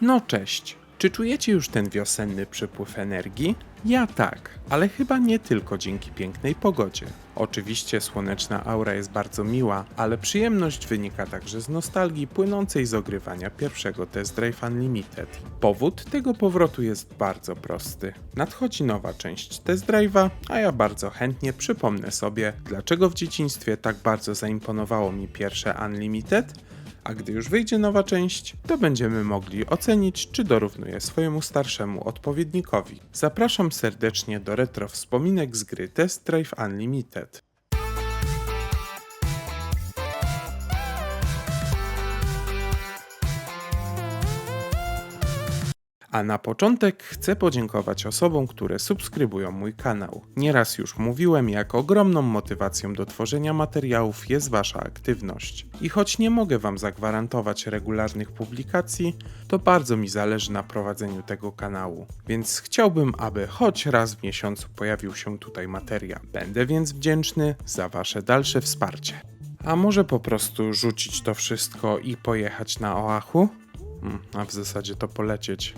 No cześć. Czy czujecie już ten wiosenny przypływ energii? Ja tak, ale chyba nie tylko dzięki pięknej pogodzie. Oczywiście słoneczna aura jest bardzo miła, ale przyjemność wynika także z nostalgii płynącej z ogrywania pierwszego Test Drive Unlimited. Powód tego powrotu jest bardzo prosty. Nadchodzi nowa część Test Drive'a, a ja bardzo chętnie przypomnę sobie, dlaczego w dzieciństwie tak bardzo zaimponowało mi pierwsze Unlimited, a gdy już wyjdzie nowa część, to będziemy mogli ocenić, czy dorównuje swojemu starszemu odpowiednikowi. Zapraszam serdecznie do retro wspominek z gry Test Drive Unlimited. A na początek chcę podziękować osobom, które subskrybują mój kanał. Nieraz już mówiłem, jak ogromną motywacją do tworzenia materiałów jest Wasza aktywność. I choć nie mogę Wam zagwarantować regularnych publikacji, to bardzo mi zależy na prowadzeniu tego kanału. Więc chciałbym, aby choć raz w miesiącu pojawił się tutaj materiał. Będę więc wdzięczny za Wasze dalsze wsparcie. A może po prostu rzucić to wszystko i pojechać na Oahu? Hmm, a w zasadzie to polecieć.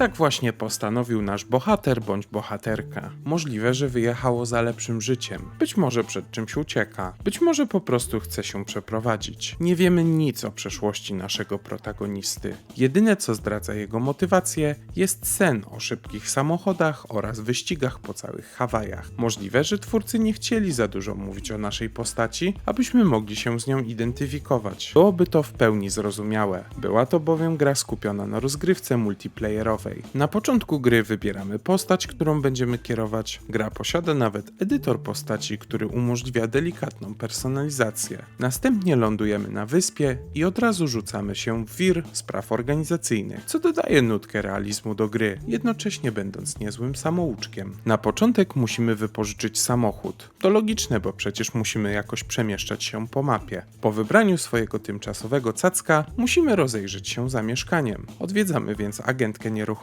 Tak właśnie postanowił nasz bohater bądź bohaterka. Możliwe, że wyjechało za lepszym życiem. Być może przed czymś ucieka. Być może po prostu chce się przeprowadzić. Nie wiemy nic o przeszłości naszego protagonisty. Jedyne co zdradza jego motywację jest sen o szybkich samochodach oraz wyścigach po całych Hawajach. Możliwe, że twórcy nie chcieli za dużo mówić o naszej postaci, abyśmy mogli się z nią identyfikować. Byłoby to w pełni zrozumiałe. Była to bowiem gra skupiona na rozgrywce multiplayerowej. Na początku gry wybieramy postać, którą będziemy kierować. Gra posiada nawet edytor postaci, który umożliwia delikatną personalizację. Następnie lądujemy na wyspie i od razu rzucamy się w wir spraw organizacyjnych, co dodaje nutkę realizmu do gry, jednocześnie będąc niezłym samouczkiem. Na początek musimy wypożyczyć samochód. To logiczne, bo przecież musimy jakoś przemieszczać się po mapie. Po wybraniu swojego tymczasowego cacka musimy rozejrzeć się za mieszkaniem. Odwiedzamy więc agentkę nieruchomości,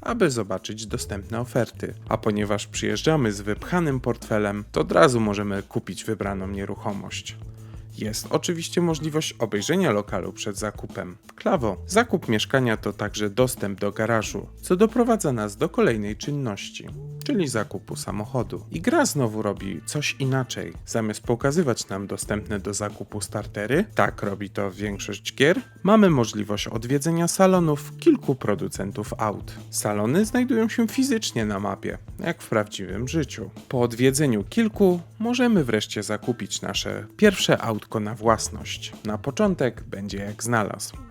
aby zobaczyć dostępne oferty. A ponieważ przyjeżdżamy z wypchanym portfelem, to od razu możemy kupić wybraną nieruchomość. Jest oczywiście możliwość obejrzenia lokalu przed zakupem. Klawo, zakup mieszkania to także dostęp do garażu, co doprowadza nas do kolejnej czynności, czyli zakupu samochodu. I gra znowu robi coś inaczej. Zamiast pokazywać nam dostępne do zakupu startery, tak robi to większość gier, mamy możliwość odwiedzenia salonów kilku producentów aut. Salony znajdują się fizycznie na mapie, jak w prawdziwym życiu. Po odwiedzeniu kilku możemy wreszcie zakupić nasze pierwsze autko na własność. Na początek będzie jak znalazł.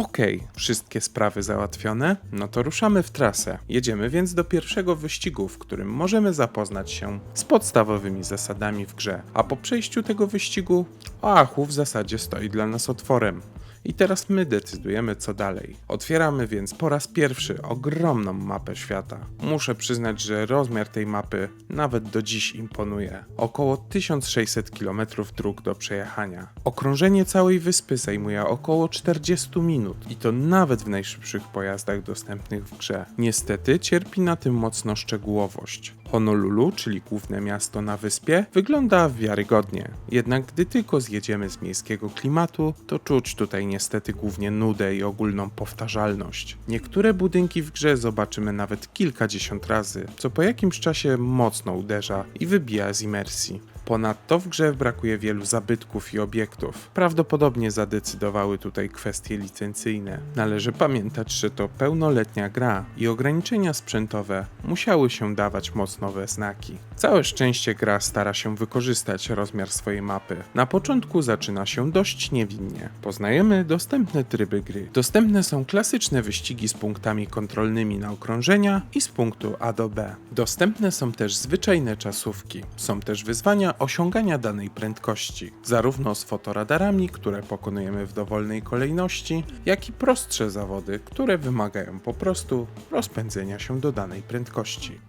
Okej, wszystkie sprawy załatwione, no to ruszamy w trasę. Jedziemy więc do pierwszego wyścigu, w którym możemy zapoznać się z podstawowymi zasadami w grze. A po przejściu tego wyścigu, Oahu w zasadzie stoi dla nas otworem. I teraz my decydujemy, co dalej. Otwieramy więc po raz pierwszy ogromną mapę świata. Muszę przyznać, że rozmiar tej mapy nawet do dziś imponuje. Około 1600 km dróg do przejechania. Okrążenie całej wyspy zajmuje około 40 minut i to nawet w najszybszych pojazdach dostępnych w grze. Niestety cierpi na tym mocno szczegółowość. Honolulu, czyli główne miasto na wyspie, wygląda wiarygodnie. Jednak gdy tylko zjedziemy z miejskiego klimatu, to czuć tutaj niestety głównie nudę i ogólną powtarzalność. Niektóre budynki w grze zobaczymy nawet kilkadziesiąt razy, co po jakimś czasie mocno uderza i wybija z imersji. Ponadto w grze brakuje wielu zabytków i obiektów. Prawdopodobnie zadecydowały tutaj kwestie licencyjne. Należy pamiętać, że to pełnoletnia gra i ograniczenia sprzętowe musiały się dawać mocno we znaki. Całe szczęście gra stara się wykorzystać rozmiar swojej mapy. Na początku zaczyna się dość niewinnie. Poznajemy dostępne tryby gry. Dostępne są klasyczne wyścigi z punktami kontrolnymi na okrążenia i z punktu A do B. Dostępne są też zwyczajne czasówki. Są też wyzwania osiągania danej prędkości, zarówno z fotoradarami, które pokonujemy w dowolnej kolejności, jak i prostsze zawody, które wymagają po prostu rozpędzenia się do danej prędkości.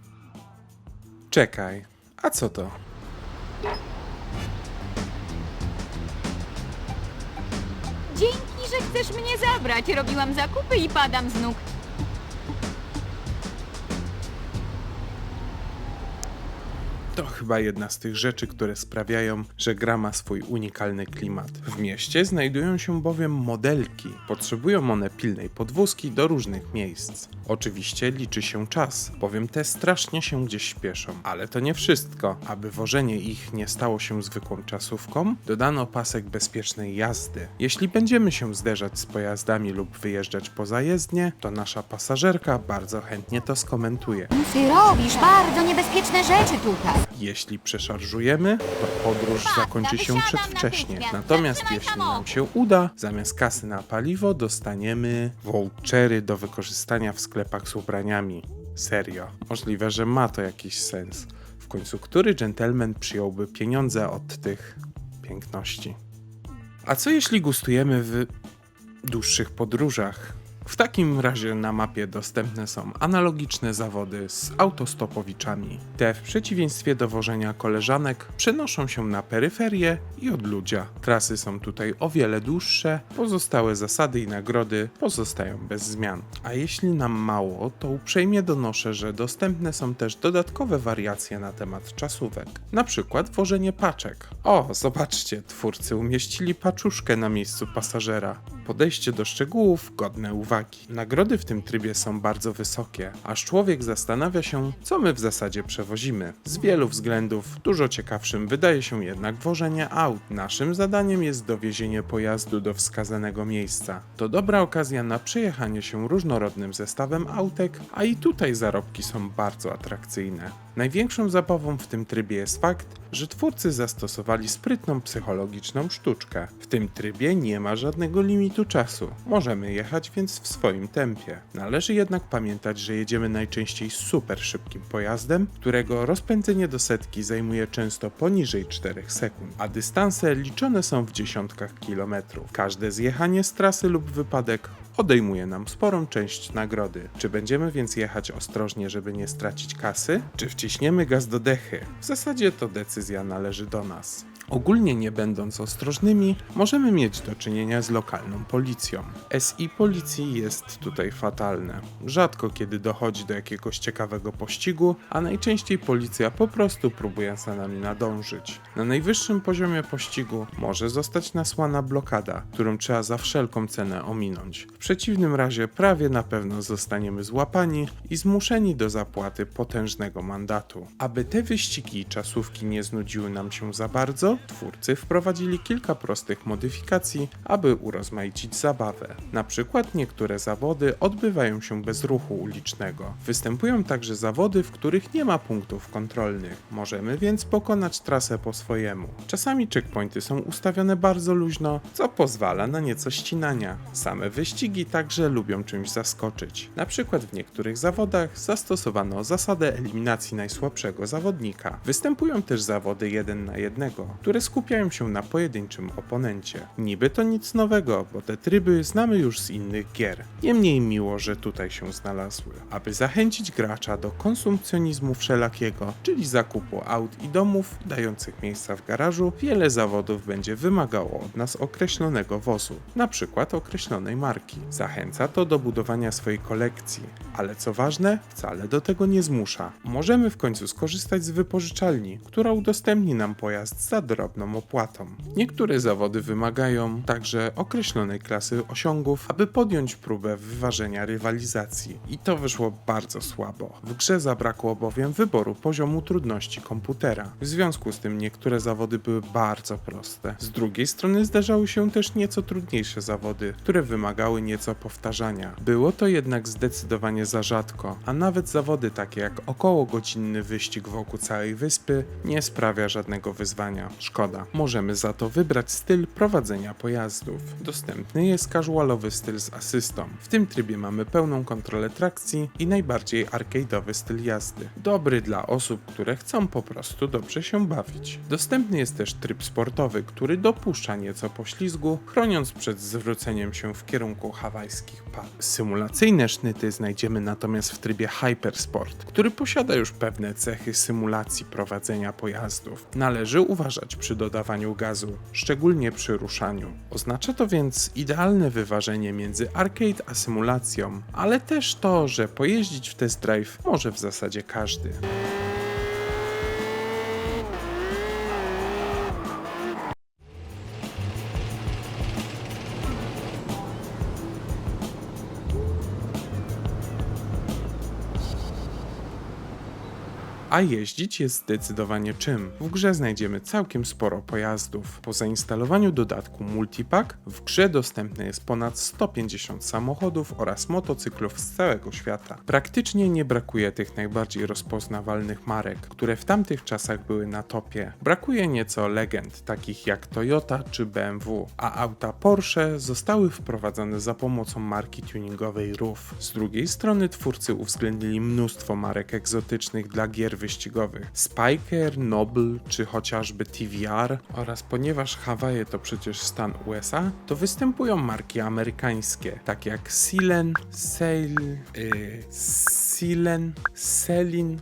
Czekaj, a co to? Dzięki, że chcesz mnie zabrać. Robiłam zakupy i padam z nóg. To chyba jedna z tych rzeczy, które sprawiają, że gra ma swój unikalny klimat. W mieście znajdują się bowiem modelki. Potrzebują one pilnej podwózki do różnych miejsc. Oczywiście liczy się czas, bowiem te strasznie się gdzieś śpieszą. Ale to nie wszystko. Aby wożenie ich nie stało się zwykłą czasówką, dodano pasek bezpiecznej jazdy. Jeśli będziemy się zderzać z pojazdami lub wyjeżdżać poza jezdnię, to nasza pasażerka bardzo chętnie to skomentuje. Ty robisz bardzo niebezpieczne rzeczy tutaj. Jeśli przeszarżujemy, to podróż zakończy się przedwcześnie. Natomiast jeśli nam się uda, zamiast kasy na paliwo dostaniemy vouchery do wykorzystania w sklepach z ubraniami. Serio. Możliwe, że ma to jakiś sens. W końcu, który dżentelmen przyjąłby pieniądze od tych piękności? A co jeśli gustujemy w dłuższych podróżach? W takim razie na mapie dostępne są analogiczne zawody z autostopowiczami. Te w przeciwieństwie do wożenia koleżanek przenoszą się na peryferię i odludzia. Trasy są tutaj o wiele dłuższe, pozostałe zasady i nagrody pozostają bez zmian. A jeśli nam mało, to uprzejmie donoszę, że dostępne są też dodatkowe wariacje na temat czasówek. Na przykład wożenie paczek. O, zobaczcie, twórcy umieścili paczuszkę na miejscu pasażera. Podejście do szczegółów godne uwagi. Nagrody w tym trybie są bardzo wysokie, aż człowiek zastanawia się, co my w zasadzie przewozimy. Z wielu względów dużo ciekawszym wydaje się jednak wożenie aut. Naszym zadaniem jest dowiezienie pojazdu do wskazanego miejsca. To dobra okazja na przejechanie się różnorodnym zestawem autek, a i tutaj zarobki są bardzo atrakcyjne. Największą zabawą w tym trybie jest fakt, że twórcy zastosowali sprytną psychologiczną sztuczkę. W tym trybie nie ma żadnego limitu czasu. Możemy jechać więc w swoim tempie. Należy jednak pamiętać, że jedziemy najczęściej super szybkim pojazdem, którego rozpędzenie do setki zajmuje często poniżej 4 sekund, a dystanse liczone są w dziesiątkach kilometrów. Każde zjechanie z trasy lub wypadek odejmuje nam sporą część nagrody. Czy będziemy więc jechać ostrożnie, żeby nie stracić kasy? Czy wciśniemy gaz do dechy? W zasadzie to decyzja należy do nas. Ogólnie nie będąc ostrożnymi, możemy mieć do czynienia z lokalną policją. SI policji jest tutaj fatalne. Rzadko kiedy dochodzi do jakiegoś ciekawego pościgu, a najczęściej policja po prostu próbuje za nami nadążyć. Na najwyższym poziomie pościgu może zostać nasłana blokada, którą trzeba za wszelką cenę ominąć. Przeciwnym razie prawie na pewno zostaniemy złapani i zmuszeni do zapłaty potężnego mandatu. Aby te wyścigi i czasówki nie znudziły nam się za bardzo, twórcy wprowadzili kilka prostych modyfikacji, aby urozmaicić zabawę. Na przykład niektóre zawody odbywają się bez ruchu ulicznego. Występują także zawody, w których nie ma punktów kontrolnych. Możemy więc pokonać trasę po swojemu. Czasami checkpointy są ustawione bardzo luźno, co pozwala na nieco ścinania. Same wyścigi także lubią czymś zaskoczyć. Na przykład w niektórych zawodach zastosowano zasadę eliminacji najsłabszego zawodnika. Występują też zawody 1 na 1, które skupiają się na pojedynczym oponencie. Niby to nic nowego, bo te tryby znamy już z innych gier. Niemniej miło, że tutaj się znalazły. Aby zachęcić gracza do konsumpcjonizmu wszelakiego, czyli zakupu aut i domów dających miejsca w garażu, wiele zawodów będzie wymagało od nas określonego wozu, na przykład określonej marki. Zachęca to do budowania swojej kolekcji, ale co ważne, wcale do tego nie zmusza. Możemy w końcu skorzystać z wypożyczalni, która udostępni nam pojazd za drobną opłatą. Niektóre zawody wymagają także określonej klasy osiągów, aby podjąć próbę wyważenia rywalizacji. I to wyszło bardzo słabo. W grze zabrakło bowiem wyboru poziomu trudności komputera. W związku z tym niektóre zawody były bardzo proste. Z drugiej strony zdarzały się też nieco trudniejsze zawody, które wymagały nieco powtarzania. Było to jednak zdecydowanie za rzadko, a nawet zawody takie jak około godzinny wyścig wokół całej wyspy nie sprawia żadnego wyzwania. Szkoda. Możemy za to wybrać styl prowadzenia pojazdów. Dostępny jest casualowy styl z asystą. W tym trybie mamy pełną kontrolę trakcji i najbardziej arcade'owy styl jazdy. Dobry dla osób, które chcą po prostu dobrze się bawić. Dostępny jest też tryb sportowy, który dopuszcza nieco poślizgu, chroniąc przed zwróceniem się w kierunku hawajskich pal. Symulacyjne sznyty znajdziemy natomiast w trybie Hypersport, który posiada już pewne cechy symulacji prowadzenia pojazdów. Należy uważać przy dodawaniu gazu, szczególnie przy ruszaniu. Oznacza to więc idealne wyważenie między arcade a symulacją, ale też to, że pojeździć w test drive może w zasadzie każdy. A jeździć jest zdecydowanie czym. W grze znajdziemy całkiem sporo pojazdów. Po zainstalowaniu dodatku Multipack w grze dostępne jest ponad 150 samochodów oraz motocyklów z całego świata. Praktycznie nie brakuje tych najbardziej rozpoznawalnych marek, które w tamtych czasach były na topie. Brakuje nieco legend, takich jak Toyota czy BMW, a auta Porsche zostały wprowadzone za pomocą marki tuningowej RUF. Z drugiej strony twórcy uwzględnili mnóstwo marek egzotycznych dla gier wyścigowych. Spiker, Noble czy chociażby TVR oraz ponieważ Hawaje to przecież stan USA, to występują marki amerykańskie, takie jak Silen, Sail, yy, Silen, Selin,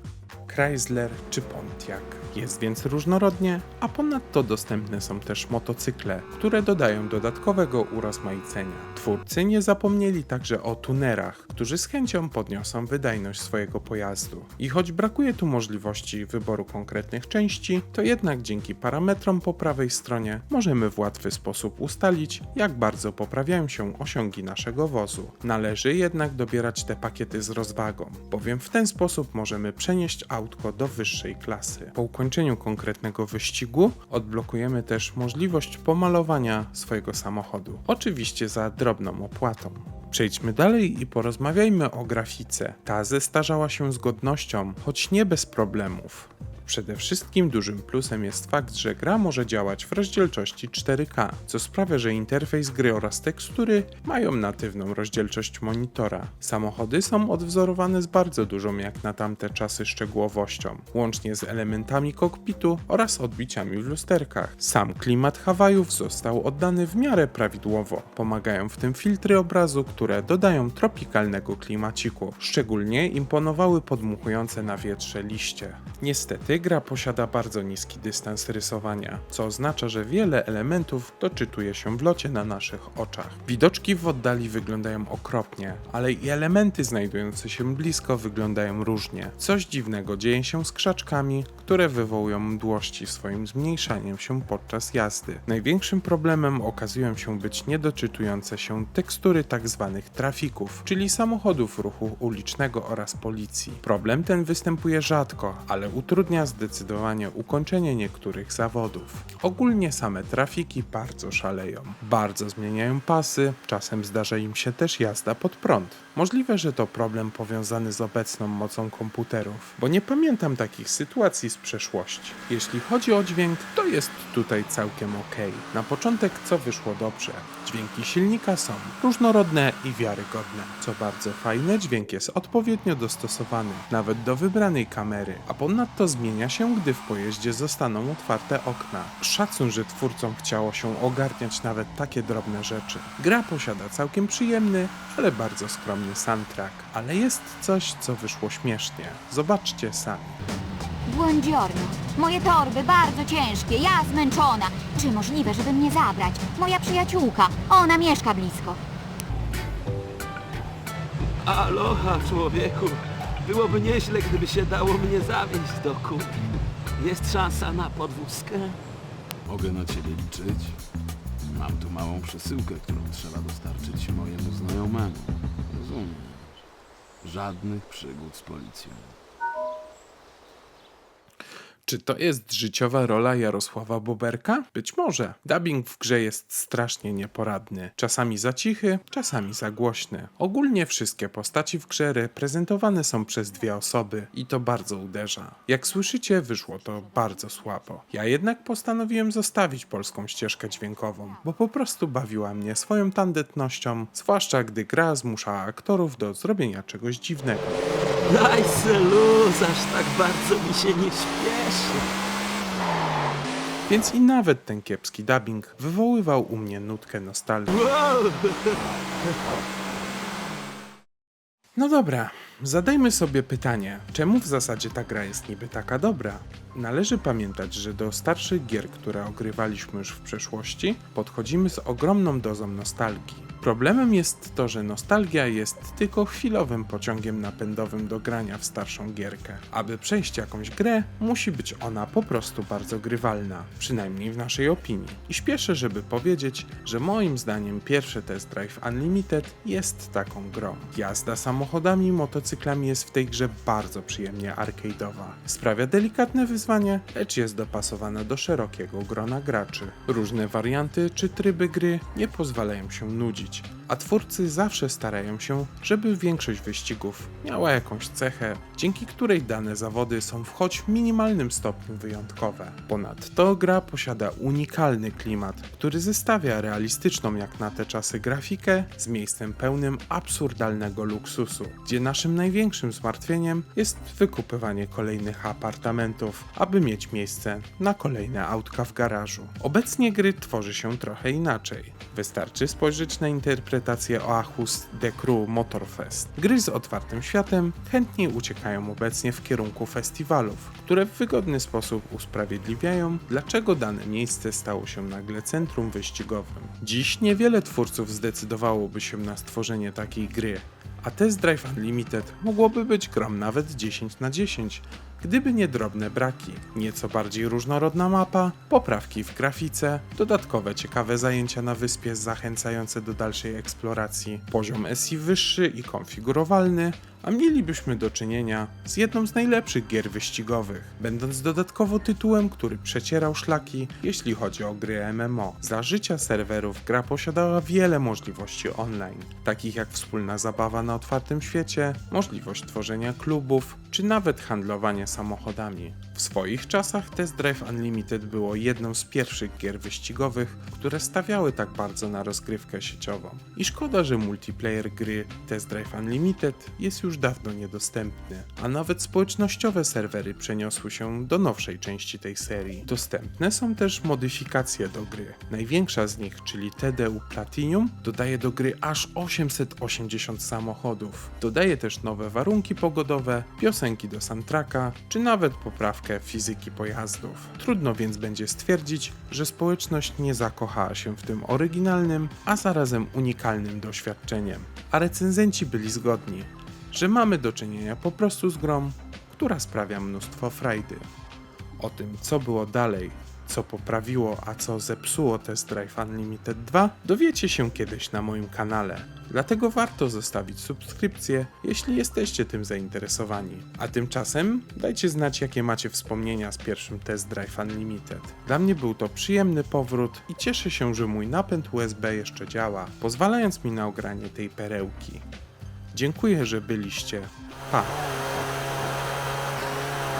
Chrysler czy Pontiac. Jest więc różnorodnie, a ponadto dostępne są też motocykle, które dodają dodatkowego urozmaicenia. Twórcy nie zapomnieli także o tunerach, którzy z chęcią podniosą wydajność swojego pojazdu. I choć brakuje tu możliwości wyboru konkretnych części, to jednak dzięki parametrom po prawej stronie możemy w łatwy sposób ustalić, jak bardzo poprawiają się osiągi naszego wozu. Należy jednak dobierać te pakiety z rozwagą, bowiem w ten sposób możemy przenieść autko do wyższej klasy. Po ukończeniu konkretnego wyścigu odblokujemy też możliwość pomalowania swojego samochodu. Oczywiście za drobną opłatą. Przejdźmy dalej i porozmawiajmy o grafice. Ta zestarzała się z godnością, choć nie bez problemów. Przede wszystkim dużym plusem jest fakt, że gra może działać w rozdzielczości 4K, co sprawia, że interfejs gry oraz tekstury mają natywną rozdzielczość monitora. Samochody są odwzorowane z bardzo dużą jak na tamte czasy szczegółowością, łącznie z elementami kokpitu oraz odbiciami w lusterkach. Sam klimat Hawajów został oddany w miarę prawidłowo. Pomagają w tym filtry obrazu, które dodają tropikalnego klimaciku. Szczególnie imponowały podmuchujące na wietrze liście. Niestety gra posiada bardzo niski dystans rysowania, co oznacza, że wiele elementów doczytuje się w locie na naszych oczach. Widoczki w oddali wyglądają okropnie, ale i elementy znajdujące się blisko wyglądają różnie. Coś dziwnego dzieje się z krzaczkami, które wywołują mdłości swoim zmniejszaniem się podczas jazdy. Największym problemem okazują się być niedoczytujące się tekstury tzw. trafików, czyli samochodów ruchu ulicznego oraz policji. Problem ten występuje rzadko, ale utrudnia zdecydowanie ukończenie niektórych zawodów. Ogólnie same trafiki bardzo szaleją, bardzo zmieniają pasy, czasem zdarza im się też jazda pod prąd. Możliwe, że to problem powiązany z obecną mocą komputerów, bo nie pamiętam takich sytuacji z przeszłości. Jeśli chodzi o dźwięk, to jest tutaj całkiem ok. Na początek co wyszło dobrze. Dźwięki silnika są różnorodne i wiarygodne. Co bardzo fajne, dźwięk jest odpowiednio dostosowany, nawet do wybranej kamery, a ponadto zmienia się, gdy w pojeździe zostaną otwarte okna. Szacun, że twórcom chciało się ogarniać nawet takie drobne rzeczy. Gra posiada całkiem przyjemny, ale bardzo skromny soundtrack, ale jest coś, co wyszło śmiesznie. Zobaczcie sami. Buongiorno. Moje torby bardzo ciężkie, ja zmęczona. Czy możliwe, żeby mnie zabrać? Moja przyjaciółka, ona mieszka blisko. Aloha, człowieku. Byłoby nieźle, gdyby się dało mnie zawieźć do kup. Jest szansa na podwózkę? Mogę na ciebie liczyć? Mam tu małą przesyłkę, którą trzeba dostarczyć mojemu znajomemu. Rozumiesz? Żadnych przygód z policją. Czy to jest życiowa rola Jarosława Boberka? Być może. Dubbing w grze jest strasznie nieporadny. Czasami za cichy, czasami za głośny. Ogólnie wszystkie postaci w grze reprezentowane są przez dwie osoby i to bardzo uderza. Jak słyszycie, wyszło to bardzo słabo. Ja jednak postanowiłem zostawić polską ścieżkę dźwiękową, bo po prostu bawiła mnie swoją tandetnością, zwłaszcza gdy gra zmuszała aktorów do zrobienia czegoś dziwnego. Daj se luz, aż tak bardzo mi się nie śpieszy. Więc i nawet ten kiepski dubbing wywoływał u mnie nutkę nostalgii. No dobra, zadajmy sobie pytanie, czemu w zasadzie ta gra jest niby taka dobra? Należy pamiętać, że do starszych gier, które ogrywaliśmy już w przeszłości, podchodzimy z ogromną dozą nostalgii. Problemem jest to, że nostalgia jest tylko chwilowym pociągiem napędowym do grania w starszą gierkę. Aby przejść jakąś grę, musi być ona po prostu bardzo grywalna, przynajmniej w naszej opinii. I śpieszę, żeby powiedzieć, że moim zdaniem pierwszy Test Drive Unlimited jest taką grą. Jazda samochodami i motocyklami jest w tej grze bardzo przyjemnie arcade'owa. Sprawia delikatne wyzwanie, lecz jest dopasowana do szerokiego grona graczy. Różne warianty czy tryby gry nie pozwalają się nudzić, için. A twórcy zawsze starają się, żeby większość wyścigów miała jakąś cechę, dzięki której dane zawody są w choć minimalnym stopniu wyjątkowe. Ponadto gra posiada unikalny klimat, który zestawia realistyczną jak na te czasy grafikę z miejscem pełnym absurdalnego luksusu, gdzie naszym największym zmartwieniem jest wykupywanie kolejnych apartamentów, aby mieć miejsce na kolejne autka w garażu. Obecnie gry tworzy się trochę inaczej. Wystarczy spojrzeć na interpretację Oahus The Crew Motorfest. Gry z otwartym światem chętniej uciekają obecnie w kierunku festiwalów, które w wygodny sposób usprawiedliwiają, dlaczego dane miejsce stało się nagle centrum wyścigowym. Dziś niewiele twórców zdecydowałoby się na stworzenie takiej gry, a Test Drive Unlimited mogłoby być grą nawet 10 na 10, gdyby nie drobne braki. Nieco bardziej różnorodna mapa, poprawki w grafice, dodatkowe ciekawe zajęcia na wyspie zachęcające do dalszej eksploracji, poziom SI wyższy i konfigurowalny, a mielibyśmy do czynienia z jedną z najlepszych gier wyścigowych, będąc dodatkowo tytułem, który przecierał szlaki, jeśli chodzi o gry MMO. Za życia serwerów gra posiadała wiele możliwości online, takich jak wspólna zabawa na otwartym świecie, możliwość tworzenia klubów, czy nawet handlowanie samochodami. W swoich czasach Test Drive Unlimited było jedną z pierwszych gier wyścigowych, które stawiały tak bardzo na rozgrywkę sieciową. I szkoda, że multiplayer gry Test Drive Unlimited jest już dawno niedostępny, a nawet społecznościowe serwery przeniosły się do nowszej części tej serii. Dostępne są też modyfikacje do gry. Największa z nich, czyli TDU Platinum, dodaje do gry aż 880 samochodów. Dodaje też nowe warunki pogodowe, piosenki do soundtracka, czy nawet poprawkę fizyki pojazdów. Trudno więc będzie stwierdzić, że społeczność nie zakochała się w tym oryginalnym, a zarazem unikalnym doświadczeniem. A recenzenci byli zgodni, że mamy do czynienia po prostu z grą, która sprawia mnóstwo frajdy. O tym, co było dalej, co poprawiło, a co zepsuło Test Drive Unlimited 2, dowiecie się kiedyś na moim kanale. Dlatego warto zostawić subskrypcję, jeśli jesteście tym zainteresowani. A tymczasem dajcie znać, jakie macie wspomnienia z pierwszym Test Drive Unlimited. Dla mnie był to przyjemny powrót i cieszę się, że mój napęd USB jeszcze działa, pozwalając mi na ogranie tej perełki. Dziękuję, że byliście. Pa!